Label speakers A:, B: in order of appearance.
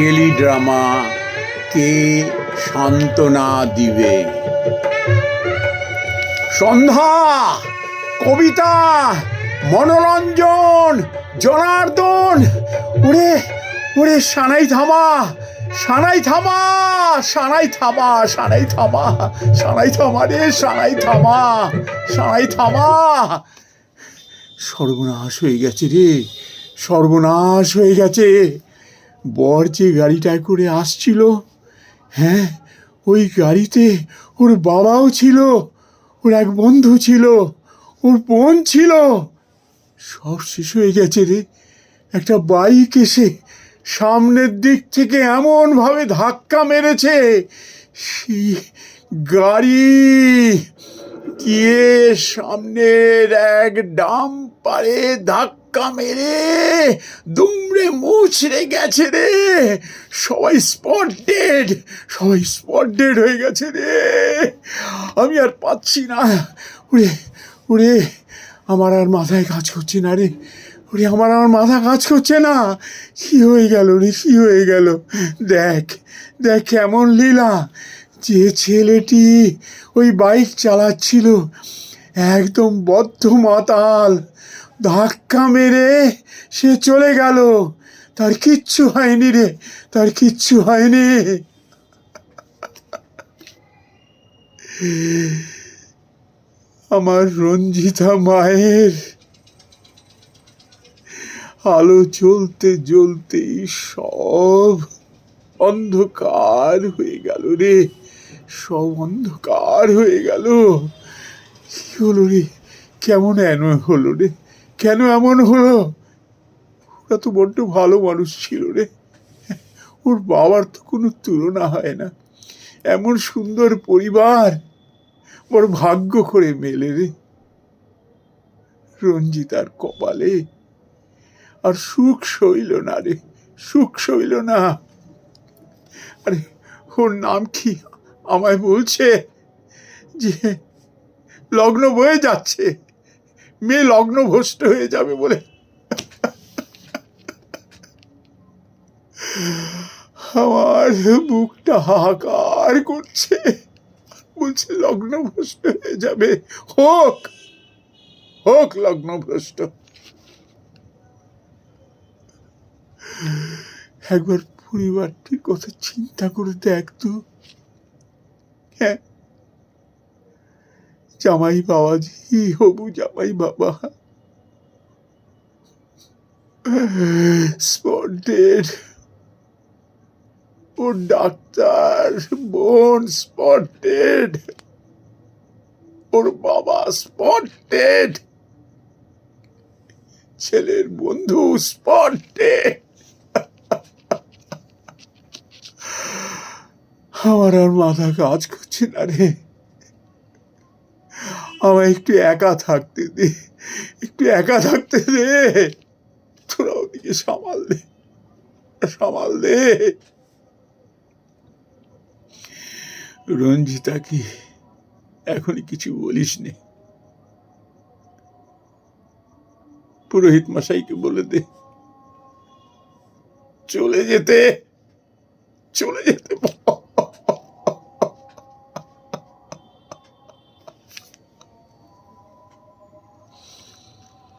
A: টেলিড্রামা কে সান্ত্বনা দিবে? সন্ধ্যা, কবিতা, মনোরঞ্জন, জনার্দন। ওরে ওরে, সানাই থামা সানাই থামা সানাই থামা সানাই থামা সানাই থামা রে, সানাই থামা সানাই থামা। সর্বনাশ হয়ে গেছে রে, সর্বনাশ হয়ে গেছে। বর যে গাড়িটায় করে আসছিল হ্যাঁ ওই গাড়িতে ওর বাবাও ছিল, ওর এক বন্ধু ছিল, ওর বোন ছিল। সব শেষ হয়ে গেছে রে। একটা বাইক এসে সামনের দিক থেকে এমনভাবে ধাক্কা মেরেছে, সেই গাড়ি গিয়ে সামনের এক ডাম পারে ধাক্কা মেরে দুমড়ে মুচড়ে গেছে রে। সবাই স্পট ডেড সবাই স্পট ডেড হয়ে গেছে রে। আমি আর পাচ্ছি না। ওরে ওরে, আমার আর মাথায় কাজ করছে না রে। ওরে, আমার আমার মাথা কাজ করছে না। কি হয়ে গেল রে, কি হয়ে গেল? দেখ দেখ কেমন লীলা। যে ছেলেটি ওই বাইক চালাচ্ছিল, একদম বদ্ধ মাতাল। ধাক্কা মেরে সে চলে গেল। তার কিচ্ছু হয়নি রে, তার কিচ্ছু হয়নি। আমার রঞ্জিতা মায়ের আলো জ্বলতে জ্বলতেই সব অন্ধকার হয়ে গেল রে, সব অন্ধকার হয়ে গেল। কি হলো রে? কেমন এমন হলো রে? কেন এমন হলো? ওরা তো বড্ড ভালো মানুষ ছিল রে। ওর বাবার তো কোনো তুলনা হয় না। এমন সুন্দর পরিবার। বড় ভাগ্য করে মেলে রে। রঞ্জিতার কপালে। আর সুখ সইল না রে, সুখ সইল না। আরে, ওর নাম কি আমায় বলছে? যে লগ্ন বয়ে যাচ্ছে। মেয়ে লগ্ন ভ্রষ্ট হয়ে যাবে বলে আমার বুকটা হাহাকার করছে। বলছে লগ্ন ভ্রষ্ট হয়ে যাবে। হোক হোক লগ্ন ভ্রষ্ট একবার পরিবারটির কথা চিন্তা করে দেখ তো। হ্যাঁ। জামাই বাবাজি, হবু জামাই বাবা। স্পটেড। ও ডাক্তার বোন স্পটেড ওর বাবা স্পটেড ছেলের বন্ধু স্পটেড আমার আর মাথা কাজ করছে না রে। আমায় একটু একা থাকতে দে, একটু একা থাকতে দে। তোরা ওদিকে সামাল দে সামাল দে। রঞ্জিতা কি এখন কিছু বলিস নে পুরোহিত মশাইকে বলে দে চলে যেতে চলে যেতে।